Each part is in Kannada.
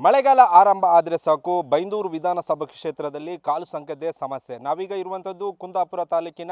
ಮಳೆಗಾಲ ಆರಂಭ ಆದರೆ ಸಾಕು. ಬೈಂದೂರು ವಿಧಾನಸಭಾ ಕ್ಷೇತ್ರದಲ್ಲಿ ಕಾಲು ಸಂಕದೇ ಸಮಸ್ಯೆ. ನಾವೀಗ ಇರುವಂಥದ್ದು ಕುಂದಾಪುರ ತಾಲೂಕಿನ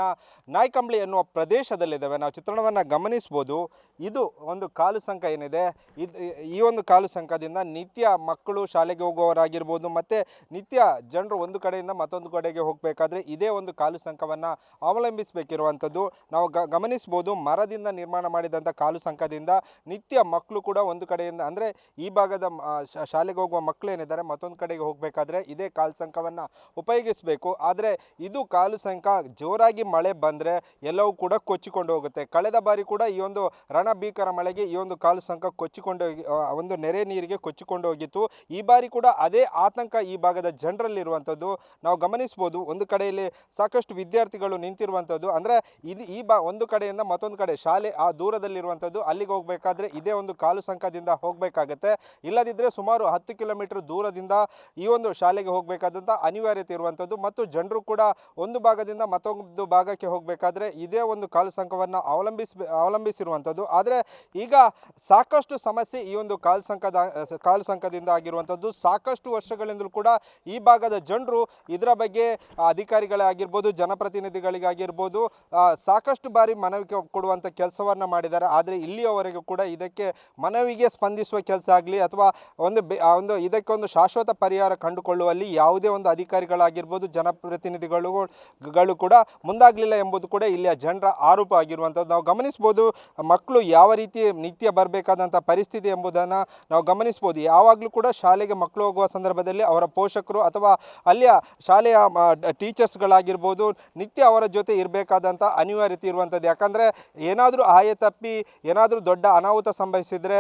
ನಾಯ್ಕಂಬಳಿ ಎನ್ನುವ ಪ್ರದೇಶದಲ್ಲಿದ್ದೇವೆ. ನಾವು ಚಿತ್ರಣವನ್ನು ಗಮನಿಸ್ಬೋದು. ಇದು ಒಂದು ಕಾಲು ಸಂಕ ಏನಿದೆ? ಇದು ಈ ಒಂದು ಕಾಲು ಸಂಕದಿಂದ ನಿತ್ಯ ಮಕ್ಕಳು ಶಾಲೆಗೆ ಹೋಗುವವರಾಗಿರ್ಬೋದು ಮತ್ತು ನಿತ್ಯ ಜನರು ಒಂದು ಕಡೆಯಿಂದ ಮತ್ತೊಂದು ಕಡೆಗೆ ಹೋಗಬೇಕಾದ್ರೆ ಇದೇ ಒಂದು ಕಾಲು ಸಂಕವನ್ನು ಅವಲಂಬಿಸಬೇಕಿರುವಂಥದ್ದು. ನಾವು ಗ ಗಮನಿಸ್ಬೋದು ಮರದಿಂದ ನಿರ್ಮಾಣ ಮಾಡಿದಂಥ ಕಾಲು ಸಂಕದಿಂದ ನಿತ್ಯ ಮಕ್ಕಳು ಕೂಡ ಒಂದು ಕಡೆಯಿಂದ ಅಂದರೆ ಈ ಭಾಗದ ಮ- ಆ, ಶಾ- ಶಾಲೆಗೆ ಹೋಗುವ ಮಕ್ಕಳು ಏನಿದ್ದಾರೆ ಮತ್ತೊಂದು ಕಡೆಗೆ ಹೋಗಬೇಕಾದ್ರೆ ಇದೇ ಕಾಲು ಸಂಖವನ್ನು ಉಪಯೋಗಿಸಬೇಕು. ಆದರೆ ಇದು ಕಾಲು ಜೋರಾಗಿ ಮಳೆ ಬಂದರೆ ಎಲ್ಲವೂ ಕೂಡ ಕೊಚ್ಚಿಕೊಂಡು ಹೋಗುತ್ತೆ. ಕಳೆದ ಬಾರಿ ಕೂಡ ಈ ಒಂದು ರಣಭೀಕರ ಮಳೆಗೆ ಈ ಒಂದು ಕಾಲು ಸಂಖ ಕೊಚ್ಚಿಕೊಂಡು ಒಂದು ನೆರೆ ನೀರಿಗೆ ಕೊಚ್ಚಿಕೊಂಡು ಹೋಗಿತ್ತು. ಈ ಬಾರಿ ಕೂಡ ಅದೇ ಆತಂಕ ಈ ಭಾಗದ ಜನರಲ್ಲಿರುವಂಥದ್ದು. ನಾವು ಗಮನಿಸ್ಬೋದು, ಒಂದು ಕಡೆಯಲ್ಲಿ ಸಾಕಷ್ಟು ವಿದ್ಯಾರ್ಥಿಗಳು ನಿಂತಿರುವಂಥದ್ದು. ಅಂದರೆ ಇದು ಈ ಬಾ, ಒಂದು ಕಡೆಯಿಂದ ಮತ್ತೊಂದು ಕಡೆ ಶಾಲೆ ಆ ದೂರದಲ್ಲಿರುವಂಥದ್ದು. ಅಲ್ಲಿಗೆ ಹೋಗಬೇಕಾದ್ರೆ ಇದೇ ಒಂದು ಕಾಲು ಸಂಖದಿಂದ ಹೋಗಬೇಕಾಗತ್ತೆ. ಇಲ್ಲದಿದ್ದರೆ ಸುಮಾರು ಹತ್ತು ಕಿಲೋಮೀಟರ್ ದೂರದಿಂದ ಈ ಒಂದು ಶಾಲೆಗೆ ಹೋಗಬೇಕಾದಂಥ ಅನಿವಾರ್ಯತೆ ಇರುವಂಥದ್ದು. ಮತ್ತು ಜನರು ಕೂಡ ಒಂದು ಭಾಗದಿಂದ ಮತ್ತೊಂದು ಭಾಗಕ್ಕೆ ಹೋಗಬೇಕಾದ್ರೆ ಇದೇ ಒಂದು ಕಾಲು ಸಂಕವನ್ನು ಅವಲಂಬಿಸ ಅವಲಂಬಿಸಿರುವಂಥದ್ದು. ಆದರೆ ಈಗ ಸಾಕಷ್ಟು ಸಮಸ್ಯೆ ಈ ಒಂದು ಕಾಲು ಸಂಕದ ಕಾಲು ಆಗಿರುವಂಥದ್ದು. ಸಾಕಷ್ಟು ವರ್ಷಗಳಿಂದಲೂ ಕೂಡ ಈ ಭಾಗದ ಜನರು ಇದರ ಬಗ್ಗೆ ಅಧಿಕಾರಿಗಳಾಗಿರ್ಬೋದು, ಜನಪ್ರತಿನಿಧಿಗಳಿಗಾಗಿರ್ಬೋದು ಸಾಕಷ್ಟು ಬಾರಿ ಮನವಿ ಕೊಡುವಂಥ ಕೆಲಸವನ್ನು ಮಾಡಿದ್ದಾರೆ. ಆದರೆ ಇಲ್ಲಿಯವರೆಗೂ ಕೂಡ ಇದಕ್ಕೆ ಮನವಿಗೆ ಸ್ಪಂದಿಸುವ ಕೆಲಸ ಆಗಲಿ ಅಥವಾ ಒಂದು ಒಂದು ಇದಕ್ಕೆ ಒಂದು ಶಾಶ್ವತ ಪರಿಹಾರ ಕಂಡುಕೊಳ್ಳುವಲ್ಲಿ ಯಾವುದೇ ಒಂದು ಅಧಿಕಾರಿಗಳಾಗಿರ್ಬೋದು ಜನಪ್ರತಿನಿಧಿಗಳು ಗಳು ಕೂಡ ಮುಂದಾಗಲಿಲ್ಲ ಎಂಬುದು ಕೂಡ ಇಲ್ಲಿಯ ಜನರ ಆರೋಪ ಆಗಿರುವಂಥದ್ದು. ನಾವು ಗಮನಿಸ್ಬೋದು, ಮಕ್ಕಳು ಯಾವ ರೀತಿ ನಿತ್ಯ ಬರಬೇಕಾದಂಥ ಪರಿಸ್ಥಿತಿ ಎಂಬುದನ್ನು ನಾವು ಗಮನಿಸ್ಬೋದು. ಯಾವಾಗಲೂ ಕೂಡ ಶಾಲೆಗೆ ಮಕ್ಕಳು ಹೋಗುವ ಸಂದರ್ಭದಲ್ಲಿ ಅವರ ಪೋಷಕರು ಅಥವಾ ಅಲ್ಲಿಯ ಶಾಲೆಯ ಟೀಚರ್ಸ್ಗಳಾಗಿರ್ಬೋದು, ನಿತ್ಯ ಅವರ ಜೊತೆ ಇರಬೇಕಾದಂಥ ಅನಿವಾರ್ಯತೆ ಇರುವಂಥದ್ದು. ಯಾಕಂದರೆ ಏನಾದರೂ ಆಯ ತಪ್ಪಿ, ಏನಾದರೂ ದೊಡ್ಡ ಅನಾಹುತ ಸಂಭವಿಸಿದರೆ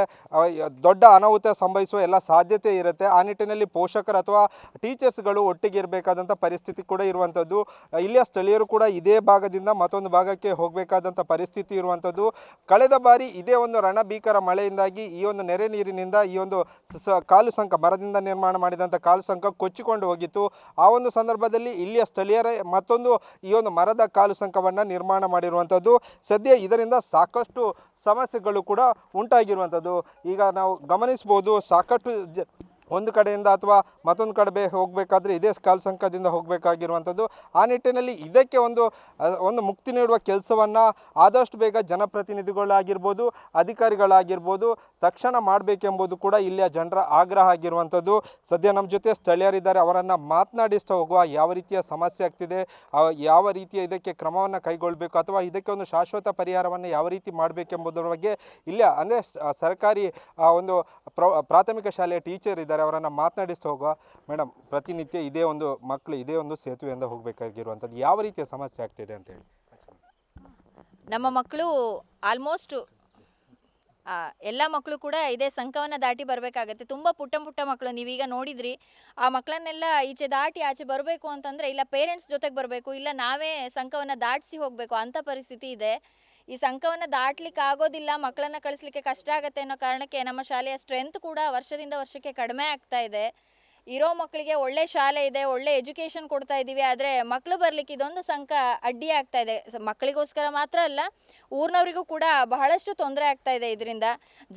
ದೊಡ್ಡ ಅನಾಹುತ ಸಂಭವಿಸುವ ಎಲ್ಲ ಸಾಧ್ಯತೆ ಇರುತ್ತೆ. ಆ ನಿಟ್ಟಿನಲ್ಲಿ ಪೋಷಕರು ಅಥವಾ ಟೀಚರ್ಸ್ಗಳು ಒಟ್ಟಿಗೆ ಇರಬೇಕಾದಂಥ ಪರಿಸ್ಥಿತಿ ಕೂಡ ಇರುವಂಥದ್ದು. ಇಲ್ಲಿಯ ಸ್ಥಳೀಯರು ಕೂಡ ಇದೇ ಭಾಗದಿಂದ ಮತ್ತೊಂದು ಭಾಗಕ್ಕೆ ಹೋಗಬೇಕಾದಂಥ ಪರಿಸ್ಥಿತಿ ಇರುವಂಥದ್ದು. ಕಳೆದ ಬಾರಿ ಇದೇ ಒಂದು ರಣಭೀಕರ ಮಳೆಯಿಂದಾಗಿ ಈ ಒಂದು ನೆರೆ ನೀರಿನಿಂದ ಈ ಒಂದು ಕಾಲು ಸಂಕ, ಮರದಿಂದ ನಿರ್ಮಾಣ ಮಾಡಿದಂಥ ಕಾಲು ಸಂಕ ಕೊಚ್ಚಿಕೊಂಡು ಹೋಗಿತ್ತು. ಆ ಒಂದು ಸಂದರ್ಭದಲ್ಲಿ ಇಲ್ಲಿಯ ಸ್ಥಳೀಯರೇ ಮತ್ತೊಂದು ಈ ಒಂದು ಮರದ ಕಾಲು ಸಂಕವನ್ನು ನಿರ್ಮಾಣ ಮಾಡಿರುವಂಥದ್ದು. ಸದ್ಯ ಇದರಿಂದ ಸಾಕಷ್ಟು ಸಮಸ್ಯೆಗಳು ಕೂಡ ಉಂಟಾಗಿರುವಂಥದ್ದು. ಈಗ ನಾವು ಗಮನಿಸ್ಬೋದು ಸಾಕಷ್ಟು ಒಂದು ಕಡೆಯಿಂದ ಅಥವಾ ಮತ್ತೊಂದು ಕಡೆ ಹೋಗಬೇಕಾದ್ರೆ ಇದೇ ಕಾಲು ಸಂಕದಿಂದ ಹೋಗಬೇಕಾಗಿರುವಂಥದ್ದು. ಆ ನಿಟ್ಟಿನಲ್ಲಿ ಇದಕ್ಕೆ ಒಂದು ಒಂದು ಮುಕ್ತಿ ನೀಡುವ ಕೆಲಸವನ್ನು ಆದಷ್ಟು ಬೇಗ ಜನಪ್ರತಿನಿಧಿಗಳಾಗಿರ್ಬೋದು, ಅಧಿಕಾರಿಗಳಾಗಿರ್ಬೋದು, ತಕ್ಷಣ ಮಾಡಬೇಕೆಂಬುದು ಕೂಡ ಇಲ್ಲಿಯ ಜನರ ಆಗ್ರಹ ಆಗಿರುವಂಥದ್ದು. ಸದ್ಯ ನಮ್ಮ ಜೊತೆ ಸ್ಥಳೀಯರಿದ್ದಾರೆ. ಅವರನ್ನು ಮಾತನಾಡಿಸ್ತಾ ಹೋಗುವ ಯಾವ ರೀತಿಯ ಸಮಸ್ಯೆ ಆಗ್ತಿದೆ ಯಾವ ರೀತಿಯ ಇದಕ್ಕೆ ಕ್ರಮವನ್ನು ಕೈಗೊಳ್ಳಬೇಕು ಅಥವಾ ಇದಕ್ಕೆ ಒಂದು ಶಾಶ್ವತ ಪರಿಹಾರವನ್ನು ಯಾವ ರೀತಿ ಮಾಡಬೇಕೆಂಬುದರ ಬಗ್ಗೆ ಇಲ್ಲ ಅಂದರೆ ಸರ್ಕಾರಿ ಒಂದು ಪ್ರ, ಪ್ರಾಥಮಿಕ ಶಾಲೆಯ ಟೀಚರ್ ಇದ್ದಾರೆ. ಅವರನ್ನು ಮಾತನಾಡಿಸ್ತಾ ಹೋಗುವ ಮೇಡಮ್, ಪ್ರತಿನಿತ್ಯ ಇದೇ ಒಂದು ಮಕ್ಕಳು ಇದೇ ಒಂದು ಸೇತುವೆಯಿಂದ ಹೋಗಬೇಕಾಗಿರುವಂಥದ್ದು ಯಾವ ರೀತಿಯ ಸಮಸ್ಯೆ ಆಗ್ತಿದೆ ಅಂತೇಳಿ ನಮ್ಮ ಮಕ್ಕಳು ಆಲ್ಮೋಸ್ಟ್ ಎಲ್ಲ ಮಕ್ಕಳು ಕೂಡ ಇದೇ ಸಂಕವನ್ನು ದಾಟಿ ಬರಬೇಕಾಗತ್ತೆ. ತುಂಬ ಪುಟ್ಟ ಪುಟ್ಟ ಮಕ್ಕಳು, ನೀವೀಗ ನೋಡಿದ್ರಿ. ಆ ಮಕ್ಕಳನ್ನೆಲ್ಲ ಈಚೆ ದಾಟಿ ಆಚೆ ಬರಬೇಕು ಅಂತಂದರೆ, ಇಲ್ಲ ಪೇರೆಂಟ್ಸ್ ಜೊತೆಗೆ ಬರಬೇಕು, ಇಲ್ಲ ನಾವೇ ಸಂಕವನ್ನು ದಾಟಿಸಿ ಹೋಗಬೇಕು ಅಂಥ ಪರಿಸ್ಥಿತಿ ಇದೆ. ಈ ಸಂಕವನ್ನು ದಾಟ್ಲಿಕ್ಕೆ ಆಗೋದಿಲ್ಲ ಮಕ್ಕಳನ್ನ ಕಳಿಸ್ಲಿಕ್ಕೆ ಕಷ್ಟ ಆಗುತ್ತೆ ಅನ್ನೋ ಕಾರಣಕ್ಕೆ ನಮ್ಮ ಶಾಲೆಯ ಸ್ಟ್ರೆಂತ್ ಕೂಡ ವರ್ಷದಿಂದ ವರ್ಷಕ್ಕೆ ಕಡಿಮೆ ಆಗ್ತಾ ಇದೆ. ಇರೋ ಮಕ್ಕಳಿಗೆ ಒಳ್ಳೆ ಶಾಲೆ ಇದೆ, ಒಳ್ಳೆ ಎಜುಕೇಷನ್ ಕೊಡ್ತಾ ಇದ್ದೀವಿ, ಆದರೆ ಮಕ್ಕಳು ಬರಲಿಕ್ಕೆ ಇದೊಂದು ಸಂಕ ಅಡ್ಡಿ ಆಗ್ತಾ ಇದೆ. ಮಕ್ಕಳಿಗೋಸ್ಕರ ಮಾತ್ರ ಅಲ್ಲ, ಊರಿನವರಿಗೂ ಕೂಡ ಬಹಳಷ್ಟು ತೊಂದರೆ ಆಗ್ತಾ ಇದೆ ಇದರಿಂದ.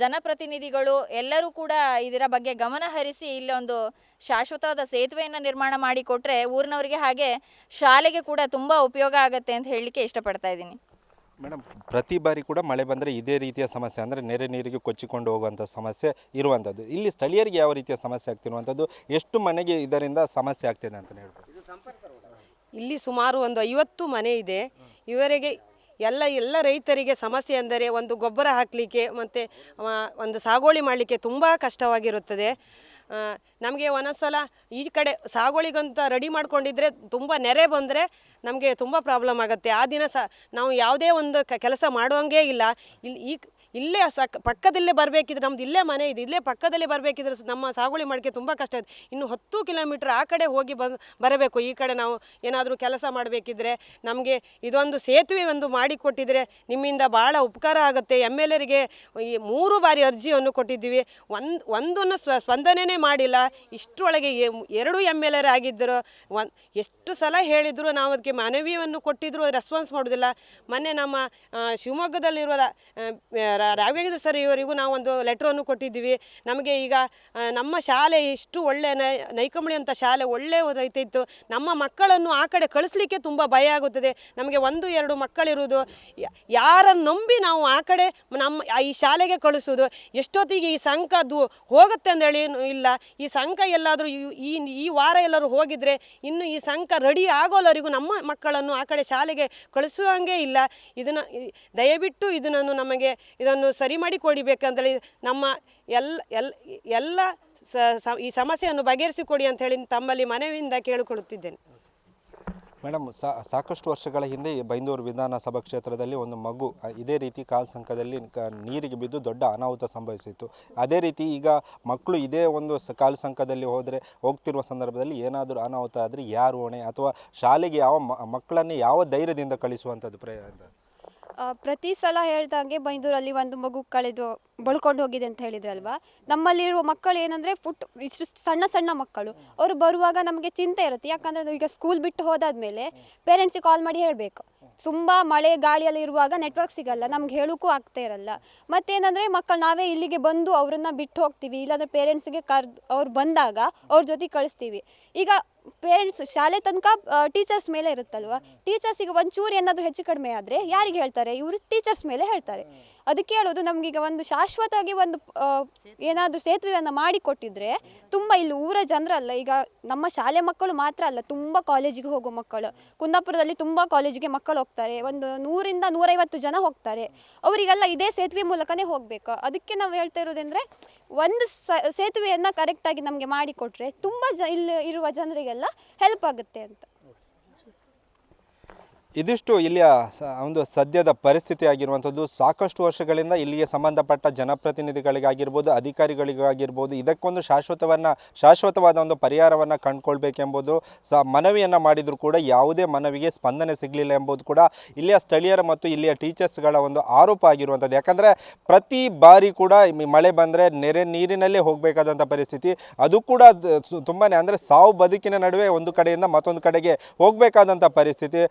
ಜನಪ್ರತಿನಿಧಿಗಳು ಎಲ್ಲರೂ ಕೂಡ ಇದರ ಬಗ್ಗೆ ಗಮನ ಹರಿಸಿ ಇಲ್ಲೊಂದು ಶಾಶ್ವತವಾದ ಸೇತುವೆಯನ್ನು ನಿರ್ಮಾಣ ಮಾಡಿಕೊಟ್ರೆ ಊರಿನವರಿಗೆ ಹಾಗೆ ಶಾಲೆಗೆ ಕೂಡ ತುಂಬ ಉಪಯೋಗ ಆಗುತ್ತೆ ಅಂತ ಹೇಳಲಿಕ್ಕೆ ಇಷ್ಟಪಡ್ತಾ ಇದ್ದೀನಿ. ಮೇಡಮ್. ಪ್ರತಿ ಬಾರಿ ಕೂಡ ಮಳೆ ಬಂದರೆ ಇದೇ ರೀತಿಯ ಸಮಸ್ಯೆ ಅಂದರೆ ನೆರೆ ನೀರಿಗೆ ಕೊಚ್ಚಿಕೊಂಡು ಹೋಗುವಂಥ ಸಮಸ್ಯೆ ಇರುವಂಥದ್ದು ಇಲ್ಲಿ ಸ್ಥಳೀಯರಿಗೆ ಯಾವ ರೀತಿಯ ಸಮಸ್ಯೆ ಆಗ್ತಿರುವಂಥದ್ದು ಎಷ್ಟು ಮನೆಗೆ ಇದರಿಂದ ಸಮಸ್ಯೆ ಆಗ್ತಿದೆ ಅಂತ ಹೇಳ್ಬೋದು. ಇಲ್ಲಿ ಸುಮಾರು ಒಂದು ಐವತ್ತು ಮನೆ ಇದೆ. ಇವರಿಗೆ ಎಲ್ಲ ಎಲ್ಲ ರೈತರಿಗೆ ಸಮಸ್ಯೆ ಅಂದರೆ ಒಂದು ಗೊಬ್ಬರ ಹಾಕಲಿಕ್ಕೆ ಮತ್ತು ಒಂದು ಸಾಗುವಳಿ ಮಾಡಲಿಕ್ಕೆ ತುಂಬ ಕಷ್ಟವಾಗಿರುತ್ತದೆ. ನಮಗೆ ಒಂದೊಂದ್ಸಲ ಈ ಕಡೆ ಸಾಗುವಳಿಗಂತ ರೆಡಿ ಮಾಡ್ಕೊಂಡಿದ್ರೆ ತುಂಬ ನೆರೆ ಬಂದರೆ ನಮಗೆ ತುಂಬ ಪ್ರಾಬ್ಲಮ್ ಆಗುತ್ತೆ. ಆ ದಿನ ಸಹ ನಾವು ಯಾವುದೇ ಒಂದು ಕೆಲಸ ಮಾಡುವಂಗೆ ಇಲ್ಲ. ಇಲ್ಲಿ ಈ ಇಲ್ಲೇ ಸಕ್ ಪಕ್ಕದಲ್ಲೇ ಬರಬೇಕಿದ್ರೆ ನಮ್ದು ಇಲ್ಲೇ ಮನೆ ಇದೆ, ಇಲ್ಲೇ ಪಕ್ಕದಲ್ಲೇ ಬರಬೇಕಿದ್ರೆ ನಮ್ಮ ಸಾಗುವಳಿ ಮಾಡೋಕ್ಕೆ ತುಂಬ ಕಷ್ಟ ಇದೆ. ಇನ್ನು ಹತ್ತು ಕಿಲೋಮೀಟ್ರ್ ಆ ಕಡೆ ಹೋಗಿ ಬಂದು ಬರಬೇಕು. ಈ ಕಡೆ ನಾವು ಏನಾದರೂ ಕೆಲಸ ಮಾಡಬೇಕಿದ್ರೆ ನಮಗೆ ಇದೊಂದು ಸೇತುವೆ ಒಂದು ಮಾಡಿಕೊಟ್ಟಿದ್ರೆ ನಿಮ್ಮಿಂದ ಭಾಳ ಉಪಕಾರ ಆಗುತ್ತೆ. ಎಂ ಎಲ್ ಎರಿಗೆ ಈ ಮೂರು ಬಾರಿ ಅರ್ಜಿಯನ್ನು ಕೊಟ್ಟಿದ್ದೀವಿ. ಒಂದು, ಒಂದನ್ನು ಸ್ವ ಸ್ಪಂದನೆ ಮಾಡಿಲ್ಲ. ಇಷ್ಟರೊಳಗೆ ಎರಡು ಎಂ ಎಲ್ ಎರ್ ಆಗಿದ್ದರು. ಒಂದು, ಎಷ್ಟು ಸಲ ಹೇಳಿದರೂ ನಾವು ಅದಕ್ಕೆ ಮನವಿಯನ್ನು ಕೊಟ್ಟಿದ್ರು ರೆಸ್ಪಾನ್ಸ್ ಮಾಡೋದಿಲ್ಲ. ಮೊನ್ನೆ ನಮ್ಮ ಶಿವಮೊಗ್ಗದಲ್ಲಿರುವ ರಾಘವೇಂದ್ರ ಸರ್ ಇವರಿಗೂ ನಾವು ಒಂದು ಲೆಟ್ರನ್ನು ಕೊಟ್ಟಿದ್ದೀವಿ. ನಮಗೆ ಈಗ ನಮ್ಮ ಶಾಲೆ ಇಷ್ಟು ಒಳ್ಳೆ ನೈ ನೈಕಂಬಳಿ ಅಂತ ಶಾಲೆ ಒಳ್ಳೆ ಇತ್ತು ನಮ್ಮ ಮಕ್ಕಳನ್ನು ಆ ಕಡೆ ಕಳಿಸ್ಲಿಕ್ಕೆ ತುಂಬ ಭಯ ಆಗುತ್ತದೆ. ನಮಗೆ ಒಂದು, ಎರಡು ಮಕ್ಕಳಿರುವುದು ಯಾರನ್ನು ನಂಬಿ ನಾವು ಆ ಕಡೆ ನಮ್ಮ, ಈ ಶಾಲೆಗೆ ಕಳಿಸೋದು ಎಷ್ಟೊತ್ತಿಗೆ ಈ ಸಂಘದ್ದು ಹೋಗುತ್ತೆ ಅಂದೇಳಿ ಇಲ್ಲ. ಈ ಸಂಕ ಎಲ್ಲಾದರೂ ಈ ಈ ವಾರ ಎಲ್ಲರೂ ಹೋಗಿದ್ರೆ ಇನ್ನು ಈ ಸಂಕ ರೆಡಿ ಆಗೋಲ್ಲರಿಗೂ ನಮ್ಮ ಮಕ್ಕಳನ್ನು ಆ ಕಡೆ ಶಾಲೆಗೆ ಕಳಿಸುವಂಗೆ ಇಲ್ಲ. ಇದನ್ನು ದಯವಿಟ್ಟು ಇದನ್ನು ನಮಗೆ ಇದನ್ನು ಸರಿ ಮಾಡಿ ಕೊಡಿಬೇಕಂತೇಳಿ ನಮ್ಮ ಎಲ್ಲ ಎಲ್ಲ ಎಲ್ಲ ಈ ಸಮಸ್ಯೆಯನ್ನು ಬಗೆಹರಿಸಿಕೊಡಿ ಅಂತ ಹೇಳಿ ತಮ್ಮಲ್ಲಿ ಮನವಿಯಿಂದ ಕೇಳಿಕೊಳ್ಳುತ್ತಿದ್ದೇನೆ. ಮೇಡಮ್ ಸಾಕಷ್ಟು ವರ್ಷಗಳ ಹಿಂದೆ ಬೈಂದೂರು ವಿಧಾನಸಭಾ ಕ್ಷೇತ್ರದಲ್ಲಿ ಒಂದು ಮಗು ಇದೇ ರೀತಿ ಕಾಲ್ ಸಂಕದಲ್ಲಿ ನೀರಿಗೆ ಬಿದ್ದು ದೊಡ್ಡ ಅನಾಹುತ ಸಂಭವಿಸಿತ್ತು. ಅದೇ ರೀತಿ ಈಗ ಮಕ್ಕಳು ಇದೇ ಒಂದು ಕಾಲ್ ಸಂಕದಲ್ಲಿ ಹೋದರೆ, ಹೋಗ್ತಿರುವ ಸಂದರ್ಭದಲ್ಲಿ ಏನಾದರೂ ಅನಾಹುತ ಆದರೆ ಯಾರು ಹೊಣೆ? ಅಥವಾ ಶಾಲೆಗೆ ಯಾವ ಮಕ್ಕಳನ್ನೇ ಯಾವ ಧೈರ್ಯದಿಂದ ಕಳಿಸುವಂಥದ್ದು ಪ್ರಯತ್ನ? ಪ್ರತಿ ಸಲ ಹೇಳ್ದಂಗೆ ಬೈಂದೂರಲ್ಲಿ ಒಂದು ಮಗು ಕಳೆದು ಬಳ್ಕೊಂಡು ಹೋಗಿದೆ ಅಂತ ಹೇಳಿದ್ರಲ್ವಾ? ನಮ್ಮಲ್ಲಿರುವ ಮಕ್ಕಳು ಏನಂದರೆ ಪುಟ್, ಇಷ್ಟು ಸಣ್ಣ ಸಣ್ಣ ಮಕ್ಕಳು. ಅವರು ಬರುವಾಗ ನಮಗೆ ಚಿಂತೆ ಇರುತ್ತೆ. ಯಾಕಂದರೆ ಈಗ ಸ್ಕೂಲ್ ಬಿಟ್ಟು ಹೋದಾದ್ಮೇಲೆ ಪೇರೆಂಟ್ಸಿಗೆ ಕಾಲ್ ಮಾಡಿ ಹೇಳಬೇಕು. ತುಂಬ ಮಳೆ ಗಾಳಿಯಲ್ಲಿ ಇರುವಾಗ ನೆಟ್ವರ್ಕ್ ಸಿಗಲ್ಲ. ನಮ್ಗೆ ಹೇಳೋಕ್ಕೂ ಆಗ್ತಾ ಇರಲ್ಲ. ಮತ್ತೇನಂದರೆ ಮಕ್ಕಳು ನಾವೇ ಇಲ್ಲಿಗೆ ಬಂದು ಅವರನ್ನ ಬಿಟ್ಟು ಹೋಗ್ತೀವಿ. ಇಲ್ಲಾಂದರೆ ಪೇರೆಂಟ್ಸ್ಗೆ ಕರ್ ಅವ್ರು ಬಂದಾಗ ಅವ್ರ ಜೊತೆ ಕಳಿಸ್ತೀವಿ. ಈಗ ಪೇರೆಂಟ್ಸ್ ಶಾಲೆ ತನಕ ಟೀಚರ್ಸ್ ಮೇಲೆ ಇರುತ್ತಲ್ವ? ಟೀಚರ್ಸಿಗೆ ಒಂಚೂರು ಏನಾದರೂ ಹೆಚ್ಚು ಕಡಿಮೆ ಆದರೆ ಯಾರಿಗೆ ಹೇಳ್ತಾರೆ? ಇವರು ಟೀಚರ್ಸ್ ಮೇಲೆ ಹೇಳ್ತಾರೆ. ಅದಕ್ಕೆ ಹೇಳೋದು ನಮಗೀಗ ಒಂದು ಶಾಶ್ವತವಾಗಿ ಒಂದು ಏನಾದರೂ ಸೇತುವೆಯನ್ನು ಮಾಡಿಕೊಟ್ಟಿದ್ರೆ ತುಂಬ ಇಲ್ಲಿ ಊರ ಜನರಲ್ಲ, ಈಗ ನಮ್ಮ ಶಾಲೆ ಮಕ್ಕಳು ಮಾತ್ರ ಅಲ್ಲ, ತುಂಬ ಕಾಲೇಜಿಗೆ ಹೋಗೋ ಮಕ್ಕಳು. ಕುಂದಾಪುರದಲ್ಲಿ ತುಂಬ ಕಾಲೇಜಿಗೆ ಮಕ್ಕಳು ಹೋಗ್ತಾರೆ. ಒಂದು ನೂರಿಂದ ನೂರೈವತ್ತು ಜನ ಹೋಗ್ತಾರೆ. ಅವರಿಗೆಲ್ಲ ಇದೇ ಸೇತುವೆ ಮೂಲಕನೇ ಹೋಗಬೇಕು. ಅದಕ್ಕೆ ನಾವು ಹೇಳ್ತಾ ಇರೋದಂದರೆ, ಒಂದು ಸೇತುವೆಯನ್ನು ಕರೆಕ್ಟಾಗಿ ನಮಗೆ ಮಾಡಿಕೊಟ್ರೆ ತುಂಬ ಜ, ಇಲ್ಲಿ ಇರುವ ಜನರಿಗೆಲ್ಲ ಹೆಲ್ಪ್ ಆಗುತ್ತೆ ಅಂತ. ಇದಿಷ್ಟು ಇಲ್ಲಿಯ ಒಂದು ಸದ್ಯದ ಪರಿಸ್ಥಿತಿ ಆಗಿರುವಂಥದ್ದು ಸಾಕಷ್ಟು ವರ್ಷಗಳಿಂದ ಇಲ್ಲಿಗೆ ಸಂಬಂಧಪಟ್ಟ ಜನಪ್ರತಿನಿಧಿಗಳಿಗಾಗಿರ್ಬೋದು, ಅಧಿಕಾರಿಗಳಿಗಾಗಿರ್ಬೋದು, ಇದಕ್ಕೊಂದು ಶಾಶ್ವತವನ್ನು, ಶಾಶ್ವತವಾದ ಒಂದು ಪರಿಹಾರವನ್ನು ಕಂಡುಕೊಳ್ಬೇಕೆಂಬುದು ಸ, ಮನವಿಯನ್ನು ಮಾಡಿದರೂ ಕೂಡ ಯಾವುದೇ ಮನವಿಗೆ ಸ್ಪಂದನೆ ಸಿಗಲಿಲ್ಲ ಎಂಬುದು ಕೂಡ ಇಲ್ಲಿಯ ಸ್ಥಳೀಯರ ಮತ್ತು ಇಲ್ಲಿಯ ಟೀಚರ್ಸ್ಗಳ ಒಂದು ಆರೋಪ ಆಗಿರುವಂಥದ್ದು. ಯಾಕಂದರೆ ಪ್ರತಿ ಬಾರಿ ಕೂಡ ಮಳೆ ಬಂದರೆ ನೆರೆ ನೀರಿನಲ್ಲೇ ಹೋಗಬೇಕಾದಂಥ ಪರಿಸ್ಥಿತಿ. ಅದು ಕೂಡ ತುಂಬಾ ಅಂದರೆ ಸಾವು ಬದುಕಿನ ನಡುವೆ ಒಂದು ಕಡೆಯಿಂದ ಮತ್ತೊಂದು ಕಡೆಗೆ ಹೋಗಬೇಕಾದಂಥ ಪರಿಸ್ಥಿತಿ.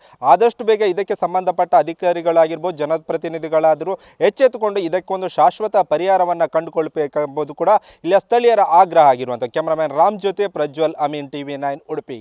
ಆದಷ್ಟು ಬೇಗ ಇದಕ್ಕೆ ಸಂಬಂಧಪಟ್ಟ ಅಧಿಕಾರಿಗಳಾಗಿರ್ಬೋದು, ಜನಪ್ರತಿನಿಧಿಗಳಾದರೂ ಎಚ್ಚೆತ್ತುಕೊಂಡು ಇದಕ್ಕೊಂದು ಶಾಶ್ವತ ಪರಿಹಾರವನ್ನು ಕಂಡುಕೊಳ್ಬೇಕೆಂಬುದು ಕೂಡ ಇಲ್ಲಿಯ ಸ್ಥಳೀಯರ ಆಗ್ರಹ ಆಗಿರುವಂಥ ಕ್ಯಾಮರಾಮ್ಯಾನ್ ರಾಮ್ ಜೊತೆ Prajwal, Amin T V nine, Udupi.